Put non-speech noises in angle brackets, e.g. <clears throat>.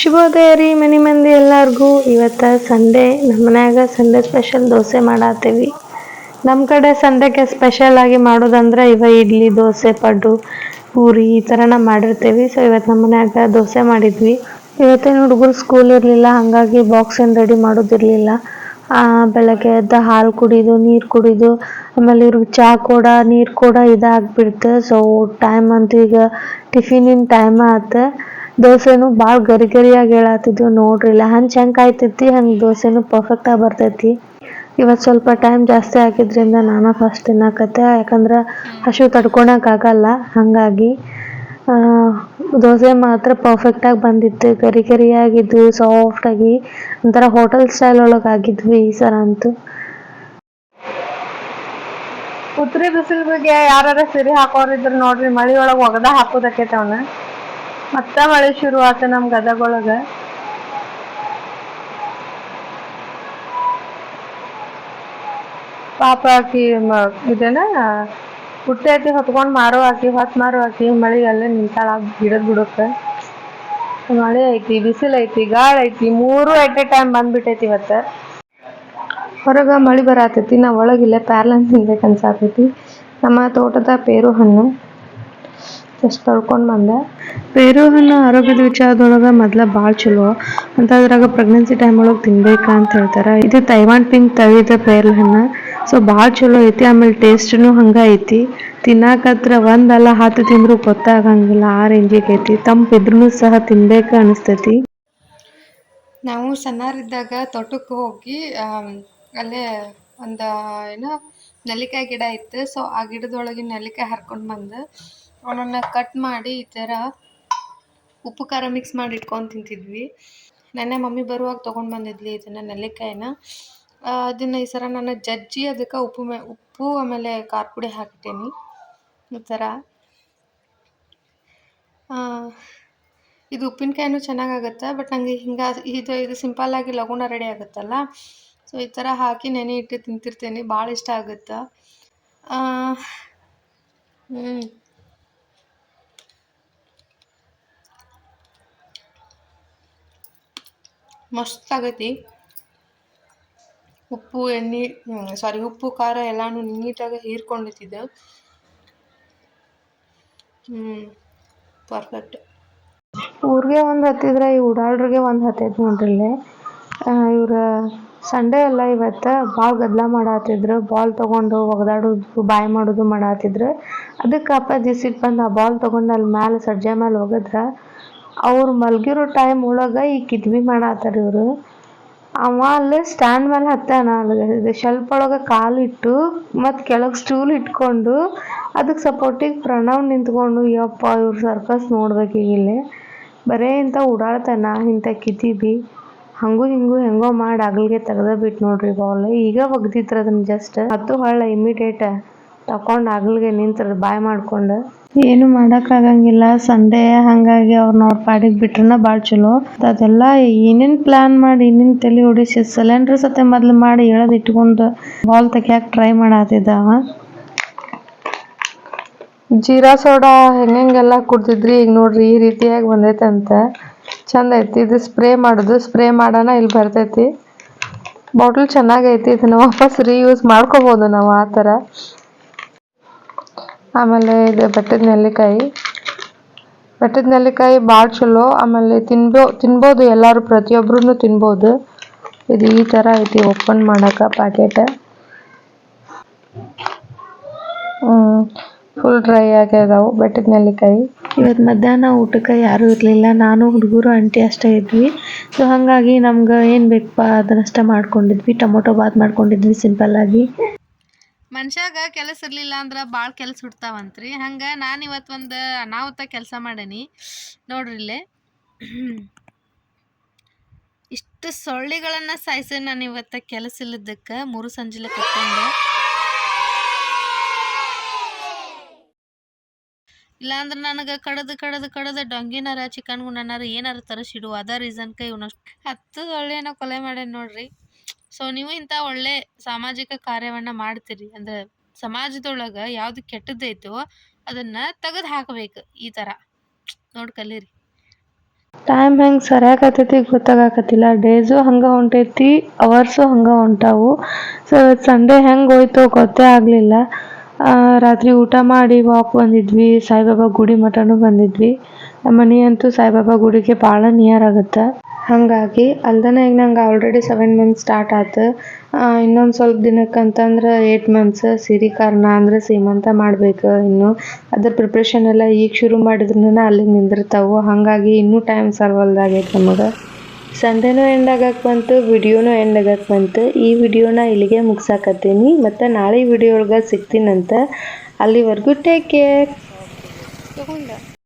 ಶುಭೋದಯ ರೀ ಮನೆ ಮಂದಿ ಎಲ್ಲರಿಗೂ. ಇವತ್ತು ಸಂಡೆ, ನಮ್ಮ ಮನ್ಯಾಗ ಸಂಡೆ ಸ್ಪೆಷಲ್ ದೋಸೆ ಮಾಡತ್ತೀವಿ ನಮ್ಮ ಕಡೆ ಸಂಡೆಗೆ ಸ್ಪೆಷಲ್ ಆಗಿ ಮಾಡೋದಂದ್ರೆ ಇವ ಇಡ್ಲಿ, ದೋಸೆ, ಪಡ್ಡು, ಪೂರಿ ಈ ಥರನ ಮಾಡಿರ್ತೀವಿ. ಸೊ ಇವತ್ತು ನಮ್ಮ ಮನ್ಯಾಗ ದೋಸೆ ಮಾಡಿದ್ವಿ. ಇವತ್ತಿನ ಹುಡುಗರು ಸ್ಕೂಲ್ ಇರಲಿಲ್ಲ, ಹಾಗಾಗಿ ಬಾಕ್ಸ್ ಏನು ರೆಡಿ ಮಾಡೋದಿರಲಿಲ್ಲ. ಬೆಳಗ್ಗೆ ಎದ್ದ ಹಾಲು ಕುಡಿದು, ನೀರು ಕುಡಿದು, ಆಮೇಲೆ ಇವ್ರಿಗೆ ಚಹಾ ಕೂಡ, ನೀರು ಕೂಡ ಇದಾಗ್ಬಿಡ್ತು. ಸೊ ಟೈಮ್ ಅಂತೂ ಈಗ ಟಿಫಿನಿನ ಟೈಮ್ ಆತು. ದೋಸೆನೂ ಭಾಳ ಗರಿ ಗರಿಯಾಗಿ ಹೇಳತ್ತಿದ್ವು ನೋಡ್ರಿ ಇಲ್ಲ ಹಂಚ್ ಹೆಂಗೆ ಕಾಯ್ತೈತಿ ಹಂಗೆ ದೋಸೆನು ಪರ್ಫೆಕ್ಟಾಗಿ ಬರ್ತೈತಿ. ಇವತ್ತು ಸ್ವಲ್ಪ ಟೈಮ್ ಜಾಸ್ತಿ ಆಗಿದ್ರಿಂದ ನಾನು ಫಸ್ಟ್ ತಿನ್ನಕತ್ತೆ. ಯಾಕಂದ್ರೆ ಹಸು ತಡ್ಕೊಳಕ್ಕಾಗಲ್ಲ ಹಾಗಾಗಿ ದೋಸೆ ಮಾತ್ರ ಪರ್ಫೆಕ್ಟಾಗಿ ಬಂದಿತ್ತು. ಗರಿ ಗರಿಯಾಗಿದ್ದು ಸಾಫ್ಟಾಗಿ ಒಂಥರ ಹೋಟೆಲ್ ಸ್ಟೈಲ್ ಒಳಗೆ ಆಗಿದ್ವಿ ಈ ಸಲ ಅಂತೂ. ಉತ್ರಿ ಬಿಸಿಲ್ ಬಗ್ಗೆ ಯಾರ ಸಿರಿ ಹಾಕೋರಿದ್ರು ನೋಡ್ರಿ, ಮಳಿ ಒಳಗ್ ಒಗದ ಹಾಕೋದಕ್ಕೆ ಅವನ. ಮತ್ತ ಮಳೆ ಶುರು ಆತ ನಮ್ ಗದಗೊಳಗ. ಪಾಪ ಆಕಿ ಇದೇನ ಆಕಿ ಹೊತ್ಕೊಂಡ್ ಮಾರೋ ಆಕಿ, ಹೊತ್ ಮಾರೋ ಆಕಿ ಮಳಿ ಅಲ್ಲೇ ನಿಂತಾಳ ಗಿಡದ ಬುಡಕ್ಕ ಮಳೆ ಐತಿ, ಬಿಸಿಲ್ ಐತಿ, ಗಾಳ ಐತಿ, ಮೂರು ಎಟ್ ಎ ಟೈಮ್ ಬಂದ್ಬಿಟ್ಟೈತಿ ಇವತ್ತ. ಹೊರಗ ಮಳಿ ಬರತೈತಿ ನಾ ಒಳಗಿಲ್ಲೇ ಪ್ಯಾರ್ಲನ್ ತಿನ್ಬೇಕು ಅನ್ಸಾತೈತಿ ನಮ್ಮ ತೋಟದ ಪೇರು ಹಣ್ಣು. ಜಸ್ಟ್ ತೊಳ್ಕೊಂಡು ಬಂದೆ. ಪೇರು ಹಣ್ಣು ಆರೋಗ್ಯದ ವಿಚಾರದೊಳಗೆ ಮೊದಲ ಭಾಳ ಚಲೋ. ಅಂತ ಅದ್ರಾಗ ಪ್ರೆಗ್ನೆನ್ಸಿ ಟೈಮ್ ಒಳಗೆ ತಿನ್ಬೇಕಾ ಅಂತ ಹೇಳ್ತಾರೆ. ಇದು ತೈವಾನ್ ಪಿಂಕ್ ತಳಿದ ಪೇರ್ಲ ಹಣ್ಣು ಸೊ ಭಾಳ ಚಲೋ ಐತಿ. ಆಮೇಲೆ ಟೇಸ್ಟ್ನು ಹಂಗೆ ಐತಿ. ತಿನ್ನಾಕತ್ರ ಒಂದಲ್ಲ ಹತ್ತು ತಿಂದ್ರು ಗೊತ್ತಾಗಂಗಿಲ್ಲ. ಆ ರೇಂಜಿಗೆ ಐತಿ. ತಂಪಿದ್ರೂ ಸಹ ತಿನ್ಬೇಕು ಅನಿಸ್ತೈತಿ. ನಾವು ಸಣ್ಣರಿದ್ದಾಗ ತೋಟಕ್ಕೆ ಹೋಗಿ ಅಲ್ಲೇ ಒಂದು ಏನೋ ನೆಲ್ಲಿಕಾಯಿ ಗಿಡ ಇತ್ತು. ಸೊ ಆ ಗಿಡದೊಳಗಿನ ನೆಲ್ಲಿಕಾಯಿ ಹರ್ಕೊಂಡು ಬಂದು. ಅವನನ್ನ ಕಟ್ ಮಾಡಿ ಈ ಥರ ಉಪ್ಪು ಖಾರ ಮಿಕ್ಸ್ ಮಾಡಿ ಇಟ್ಕೊಂಡು ತಿಂತಿದ್ವಿ. ನೆನ್ನೆ ಮಮ್ಮಿ ಬರುವಾಗ ತೊಗೊಂಡು ಬಂದಿದ್ಲಿ ಇದನ್ನು, ನೆಲ್ಲಿಕಾಯಿನ. ಅದನ್ನು ಈ ಸಲ ನಾನು ಜಜ್ಜಿ ಅದಕ್ಕೆ ಉಪ್ಪು ಮೇ, ಉಪ್ಪು ಆಮೇಲೆ ಖಾರ ಪುಡಿ ಹಾಕ್ತೀನಿ ಈ ಥರ ಇದು ಉಪ್ಪಿನಕಾಯಿನೂ ಚೆನ್ನಾಗಾಗತ್ತೆ ಬಟ್ ನನಗೆ ಹಿಂಗೆ ಇದು ಇದು ಸಿಂಪಲ್ಲಾಗಿ ಲಗುಣ ರೆಡಿ ಆಗುತ್ತಲ್ಲ. ಸೊ ಈ ಥರ ಹಾಕಿ ನೆನೆ ಇಟ್ಟು ತಿಂತಿರ್ತೀನಿ ಭಾಳ ಇಷ್ಟ ಆಗುತ್ತೆ. ಹ್ಞೂ ಮಸ್ತ್ ಆಗೈತಿ ಉಪ್ಪು, ಎಣ್ಣೆ ಸಾರಿ ಉಪ್ಪು, ಖಾರ ಎಲ್ಲಾನು ನೀಟಾಗಿ ಹೀರ್ಕೊಂಡಿದ್ದ ಹ್ಮ್ ಪರ್ಫೆಕ್ಟ್ ಊರಿಗೆ ಒಂದು ಹತ್ತಿದ್ರೆ, ಈ ಉಡಾಳ್ರಿಗೆ ಒಂದು ಹತ್ತೈತೆ ನೋಡ್ರಿ ಇವ್ರ ಸಂಡೇ ಎಲ್ಲ ಇವತ್ತು ಭಾಳ ಗದ್ದಲ ಮಾಡಾತಿದ್ರು. ಬಾಲ್ ತೊಗೊಂಡು ಒಗದಾಡೋದು, ಬಾಯ್ ಮಾಡೋದು ಮಾಡಾತಿದ್ರು. ಅದಕ್ಕೆ ಅಪ್ಪ ದಿಸಿಟ್ಟು ಬಂದು ಆ ಬಾಲ್ ತೊಗೊಂಡು ಅಲ್ಲಿ ಮ್ಯಾಲೆ ಸಜ್ಜೆ ಮೇಲೆ ಹೋಗಿದ್ರ ಅವ್ರು ಮಲಗಿರೋ ಟೈಮ್ ಒಳಗೆ ಈ ಕಿದ್ವಿ ಮಾಡತ್ತಾರ ಇವರು. ಅವ ಅಲ್ಲಿ ಸ್ಟ್ಯಾಂಡ್ ಮೇಲೆ ಹತ್ತಾನ ಅಲ್ಲಿ ಶೆಲ್ಫ್ ಒಳಗೆ ಕಾಲು ಇಟ್ಟು ಮತ್ತು ಕೆಳಗೆ ಸ್ಟೂಲ್ ಇಟ್ಕೊಂಡು ಅದಕ್ಕೆ ಸಪೋರ್ಟಿಗೆ ಪ್ರಣವ್ ನಿಂತ್ಕೊಂಡು, ಯಪ್ಪ ಇವ್ರ ಸರ್ಕಸ್ ನೋಡ್ಬೇಕು ಈಗ ಇಲ್ಲಿ. ಬರೇ ಇಂಥ ಓಡಾಡ್ತಾನ ಇಂಥ ಕಿದ್ದೀವಿ ಹಂಗೂ ಹಿಂಗೂ ಹೆಂಗೋ ಮಾಡಿ ಅಗಲಿಗೆ ತೆಗ್ದ ಬಿಟ್ಟು ನೋಡ್ರಿ ಬಾಲ್ ಈಗ ಒಗ್ದಿತ್ರ ಅದನ್ನ ಜಸ್ಟ್ ಮತ್ತು ಹೊಳ್ಳ ಇಮಿಡಿಯೇಟ್ ತಕೊಂಡು ಅಗಲ್ಗೆ ನಿಂತ್ರ ಬಾಯ್ ಮಾಡ್ಕೊಂಡು. ಏನು ಮಾಡೋಕ್ಕಾಗಂಗಿಲ್ಲ ಸಂಡೇ ಹಾಗಾಗಿ ಅವ್ರನ್ನ ಅವ್ರ ಪಾಡಿಗೆ ಬಿಟ್ರನ ಭಾಳ ಚಲೋ. ಅದೆಲ್ಲ ಏನೇನು ಪ್ಲಾನ್ ಮಾಡಿ ಏನೇನು ತಲೆ ಹೊಡಿಸಿ ಸಿಲಿಂಡರ್ ಸತೆ ಮೊದ್ಲು ಮಾಡಿ ಎಳೆದು ಇಟ್ಕೊಂಡು ಬಾಲ್ ತೆಗಿಯಕ್ಕೆ ಟ್ರೈ ಮಾಡತ್ತಿದ್ದ ಅವ ಜೀರಾ ಸೋಡಾ ಹೆಂಗೆಲ್ಲ ಕುಡ್ದಿದ್ರಿ ಈಗ ನೋಡ್ರಿ ಈ ರೀತಿಯಾಗಿ ಬಂದೈತೆ ಅಂತ. ಚಂದ ಐತಿ ಇದು ಸ್ಪ್ರೇ ಮಾಡೋದು ಸ್ಪ್ರೇ ಮಾಡೋಣ ಇಲ್ಲಿ ಬರ್ತೈತಿ. ಬಾಟಲ್ ಚೆನ್ನಾಗೈತಿ ಇದನ್ನ ವಾಪಸ್ ರೀಯೂಸ್ ಮಾಡ್ಕೋಬೋದು ನಾವು ಆ ಥರ. ಆಮೇಲೆ ಇದು ಬೆಟ್ಟದ ನೆಲ್ಲಿಕಾಯಿ. ಬೆಟ್ಟದ ನೆಲ್ಲಿಕಾಯಿ ಭಾಳ ಚಲೋ. ಆಮೇಲೆ ತಿನ್ಬೋ, ತಿನ್ಬೋದು ಎಲ್ಲರೂ ಪ್ರತಿಯೊಬ್ಬರೂ ತಿನ್ಬೋದು. ಇದು ಈ ಥರ ಐತಿ ಓಪನ್ ಮಾಡೋಕೆ ಪ್ಯಾಕೆಟ್ ಫುಲ್ ಡ್ರೈ ಆಗ್ಯದಾವು ಬೆಟ್ಟದ ನೆಲ್ಲಿಕಾಯಿ. ಇವತ್ತು ಮಧ್ಯಾಹ್ನ ಊಟಕ್ಕೆ ಯಾರೂ ಇರಲಿಲ್ಲ. ನಾನು ಹುಡುಗರು ಅಂಟಿ ಅಷ್ಟೇ ಇದ್ವಿ. ಸೊ ಹಾಗಾಗಿ ನಮ್ಗೆ ಏನು ಬೇಕಪ್ಪ ಅದನ್ನಷ್ಟೇ ಮಾಡ್ಕೊಂಡಿದ್ವಿ. ಟೊಮೊಟೊ ಬಾತ್ ಮಾಡ್ಕೊಂಡಿದ್ವಿ ಸಿಂಪಲ್ಲಾಗಿ ಮನ್ಷ್ಯಾಗ ಕೆಲಸ ಇರಲಿಲ್ಲ ಅಂದ್ರೆ ಭಾಳ ಕೆಲಸ ಹುಡ್ತಾವಂತ್ರಿ ಹಂಗೆ ನಾನು ಇವತ್ತು ಒಂದು ಅನಾಹುತ ಕೆಲಸ ಮಾಡೇನಿ. ನೋಡ್ರಿ ಇಲ್ಲೇ. <clears throat> ಇಷ್ಟು ಸೊಳ್ಳಿಗಳನ್ನು ಸಾಯಿಸಿ ನಾನು ಇವತ್ತು ಕೆಲಸ ಇಲ್ಲದಕ್ಕೆ ಮೂರು ಸಂಜೆಲೆ ಕತ್ಕೊಂಡು. ಇಲ್ಲಾಂದ್ರೆ ನನಗೆ ಕಡದು ಕಡದು ಕಡದು ಡೊಂಗಿನಾರ ಚಿಕನ್ ಗುಣನಾರ ಏನಾರ ತರಿಸಿಡು. ಅದ ರೀಸನ್ಗೆ ಇವನಷ್ಟು ಹತ್ತು ಸೊಳ್ಳೆನ ಕೊಲೆ ಮಾಡೇನಿ ನೋಡ್ರಿ. ಸೊ ನೀವು ಇಂಥ ಒಳ್ಳೆ ಸಾಮಾಜಿಕ ಕಾರ್ಯವನ್ನ ಮಾಡ್ತೀರಿ, ಅಂದ್ರೆ ಸಮಾಜದೊಳಗೆ ಯಾವ್ದು ಕೆಟ್ಟದ್ದೈತೋ ಅದನ್ನ ತೆಗೆದು ಹಾಕಬೇಕು ಈ ಥರ ನೋಡಿ ಕಲೀರಿ. ಟೈಮ್ ಹೆಂಗೆ ಸರಿಯಾಗತೈತಿ ಗೊತ್ತಾಗಕತ್ತಿಲ್ಲ. ಡೇಸು ಹಂಗೆ ಹೊಂಟೈತಿ ಅವರ್ಸು ಹಂಗೆ ಹೊಂಟಾವು. ಸೊ ಸಂಡೇ ಹೆಂಗೆ ಹೋಯ್ತೋ ಗೊತ್ತೇ ಆಗಲಿಲ್ಲ. ರಾತ್ರಿ ಊಟ ಮಾಡಿ ವಾಕ್ ಬಂದಿದ್ವಿ, ಸಾಯಿಬಾಬಾ ಗುಡಿ ಮಟನೂ ಬಂದಿದ್ವಿ. ನಮ್ಮ ಮನೆ ಅಂತೂ ಸಾಯಿಬಾಬಾ ಗುಡಿಗೆ ಭಾಳ ನಿಯರ್ ಆಗುತ್ತೆ. ಹಾಗಾಗಿ ಅಲ್ದನ ಈಗ ನಂಗೆ ಆಲ್ರೆಡಿ ಸೆವೆನ್ ಮಂತ್ಸ್ ಸ್ಟಾರ್ಟ್ ಆಯ್ತು ಇನ್ನೊಂದು ಸ್ವಲ್ಪ ದಿನಕ್ಕೆ ಅಂತಂದ್ರೆ ಏಯ್ಟ್ ಮಂತ್ಸ್ ಸಿರಿ ಕಾರಣ ಅಂದ್ರೆ ಸೀಮಂತ ಮಾಡಬೇಕು ಇನ್ನು. ಅದರ ಪ್ರಿಪ್ರೇಷನ್ ಎಲ್ಲ ಈಗ ಶುರು ಮಾಡಿದ್ರೂ ಅಲ್ಲಿಗೆ ನಿಂದಿರ್ತಾವೆ. ಹಾಗಾಗಿ ಇನ್ನೂ ಟೈಮ್ ಸರ್ವಲ್ದಾಗೈತೆ ನಮಗೆ. ಸಂಡೇನೂ ಎಂಡ್ ಆಗಕ್ಕೆ ಬಂತು, ವಿಡಿಯೋನೂ ಎಂಡ್ ಆಗಕ್ಕೆ ಬಂತು. ಈ ವಿಡಿಯೋನ ಇಲ್ಲಿಗೆ ಮುಗ್ಸಾಕತ್ತೀನಿ. ಮತ್ತು ನಾಳೆ ವಿಡಿಯೋ ಒಳಗೆ ಸಿಗ್ತೀನಂತ ಅಲ್ಲಿವರೆಗೂ ಟೇಕ್ ಕೇರ್